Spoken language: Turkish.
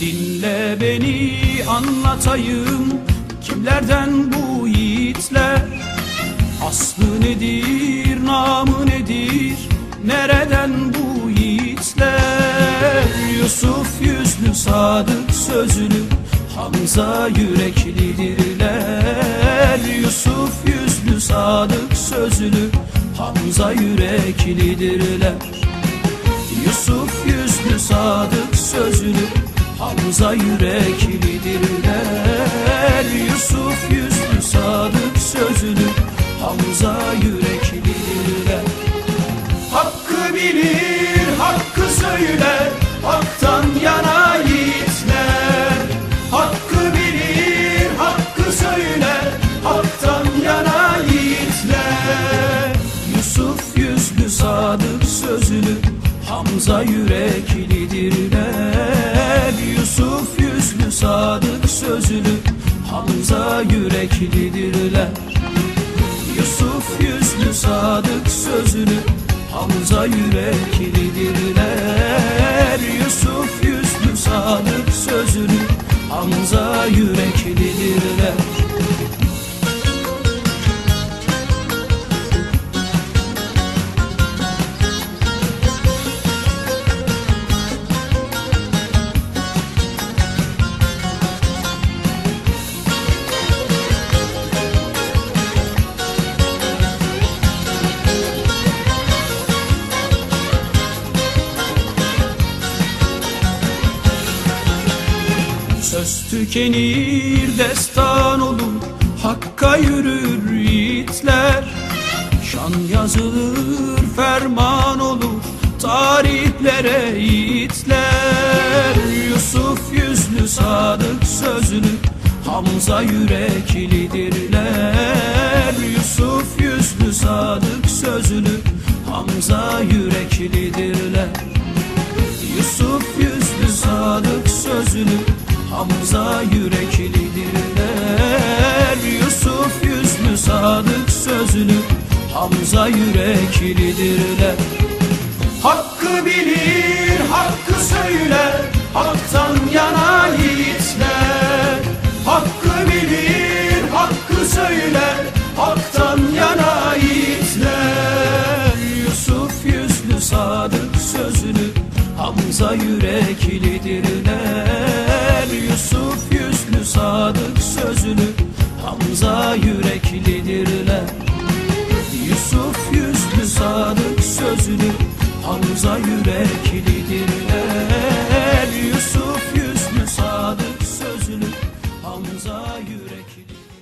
Dinle beni anlatayım Kimlerden bu yiğitler? Aslı nedir, namı nedir Nereden bu yiğitler? Yusuf yüzlü, sadık sözlü Hamza yüreklidirler. Yusuf yüzlü, sadık sözlü Hamza yüreklidirler. Yusuf yüzlü sadık sözlü Hamza yüreklidirler Yusuf yüzlü sadık sözlü Hamza yüreklidirler Hakkı bilir, hakkı söyler Hak'tan yana yiğitler. Hakkı bilir, hakkı söyler Hak'tan yana yiğitler. Yusuf yüzlü sadık sözlü Hamza yüreklidirler Hamza yüreklidirler. Yusuf yüzlü sadık sözlü Hamza yüreklidirler. Yusuf yüzlü sadık sözlü Hamza yüreklidirler Söz tükenir destan olur Hakka yürür yiğitler. Şan yazılır ferman olur Tarihlere yiğitler. Yusuf yüzlü sadık sözlü Hamza yüreklidirler. Yusuf yüzlü sadık sözlü Hamza yüreklidirler. Yusuf yüzlü sadık sözlü Hamza yüreklidirler. Yusuf yüzlü sadık sözlü. Hamza yüreklidirler. Hakkı bilir, hakkı söyler. Haktan yana yiğitler. Hakkı bilir, hakkı söyler. Haktan yana yiğitler. Yusuf yüzlü sadık sözlü. Hamza yüreklidir Hamza yüreklidirler Yusuf yüzlü sadık sözlü Hamza yüreklidir.